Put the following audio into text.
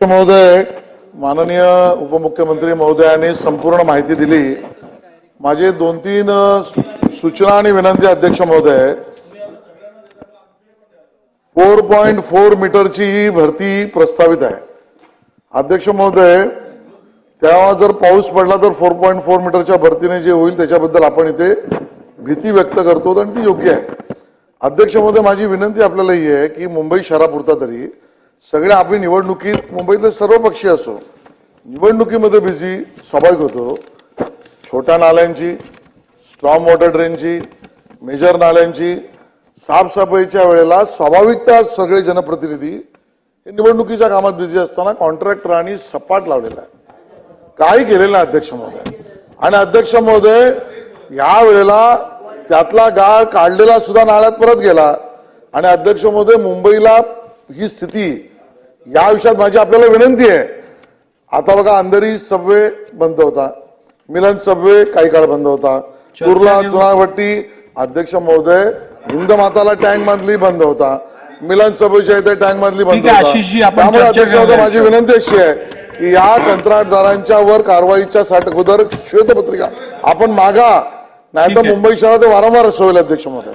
महोदय माननीय उपमुख्यमंत्री महोदयांनी संपूर्ण माहिती दिली. माझे दोन तीन सूचना आणि विनंती अध्यक्ष महोदय. फोर पॉईंट फोर मीटरची ही भरती प्रस्तावित आहे. अध्यक्ष महोदय तेव्हा जर पाऊस पडला तर फोर पॉईंट फोर मीटरच्या भरतीने जे होईल त्याच्याबद्दल आपण इथे भीती व्यक्त करतो आणि ती योग्य आहे. अध्यक्ष महोदय माझी विनंती आपल्याला ही आहे की मुंबई शहरापुरता तरी सगळ्या आपली निवडणुकीत मुंबईतले सर्व पक्षी असो निवडणुकीमध्ये बिझी स्वाभाविक होतो. छोट्या नाल्यांची स्ट्रॉंग वॉटर ड्रेनची मेजर नाल्यांची साफसफाईच्या वेळेला स्वाभाविकता सगळे जनप्रतिनिधी हे निवडणुकीच्या कामात बिझी असताना कॉन्ट्रॅक्टरांनी सपाट लावलेला आहे. काही केलेलं नाही अध्यक्ष महोदय. आणि अध्यक्ष महोदय या वेळेला त्यातला गाळ काढलेला सुद्धा नाळ्यात परत गेला. आणि अध्यक्ष महोदय मुंबईला ही स्थिती या विषयात माझी आपल्याला विनंती आहे. आता बघा अंधेरी सबवे बंद होता. मिलन सबवे काही काळ बंद होता. कुर्ला चुनाभट्टी अध्यक्ष महोदय हिंद माताला टँक मधली बंद होता. मिलन सबवेच्या इथे टँक मधली बंद होता. त्यामुळे अध्यक्ष महोदय. माझी विनंती अशी आहे की या कंत्राटदारांच्या वर कारवाईच्या साठी अगोदर श्वेतपत्रिका. आपण मागा नाही तर मुंबई शहरात वारंवार असं होईल अध्यक्ष महोदय.